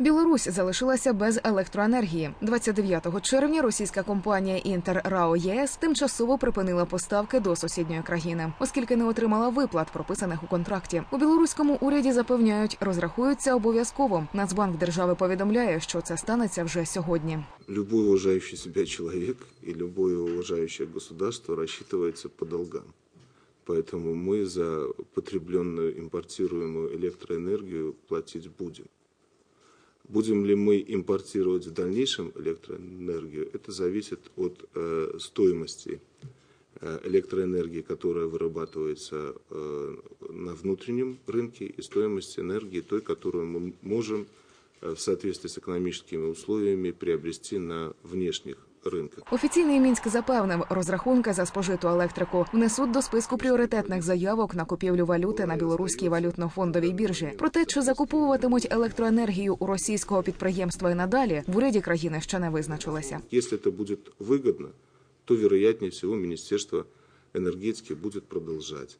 Білорусь залишилася без електроенергії. 29 червня російська компанія Інтер РАО ЄС тимчасово припинила поставки до сусідньої країни, оскільки не отримала виплат, прописаних у контракті. У білоруському уряді запевняють, розрахуються обов'язково. Нацбанк держави повідомляє, що це станеться вже сьогодні. Любой уважающий себя человек и любое уважающее государство рассчитывается по долгам. Поэтому мы за потребленную импортируемую электроэнергию платить будем. Будем ли мы импортировать в дальнейшем электроэнергию, это зависит от э, стоимости э, электроэнергии, которая вырабатывается э, на внутреннем рынке, и стоимости энергии той, которую мы можем в соответствии с экономическими условиями приобрести на внешних рынках. Офіційний мінськ запевнив, розрахунки за спожиту електрику внесуть до списку пріоритетних заявок на купівлю валюти на білоруській валютно-фондовій біржі. Про те, чи закуповуватимуть електроенергію у російського підприємства і надалі, в уряді країни ще не визначилися. Если это будет выгодно, то, вероятнее всего, Министерство энергетики будет продолжать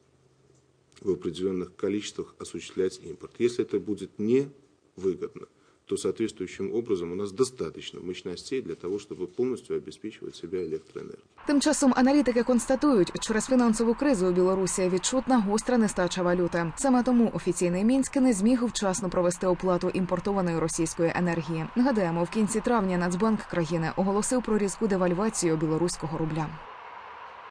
в определенных количествах осуществлять импорт. Если это будет невыгодно, то соответствующим образом у нас достаточно мощностей для того, чтобы полностью обеспечивать себя электроэнергией. Тим часом аналітики констатують, через фінансову кризу у Білорусі відчутна гостра нестача валюти. Саме тому офіційний мінськ не зміг вчасно провести оплату імпортованої російської енергії. Нагадаємо, в кінці травня Нацбанк країни оголосив про різку девальвацію білоруського рубля.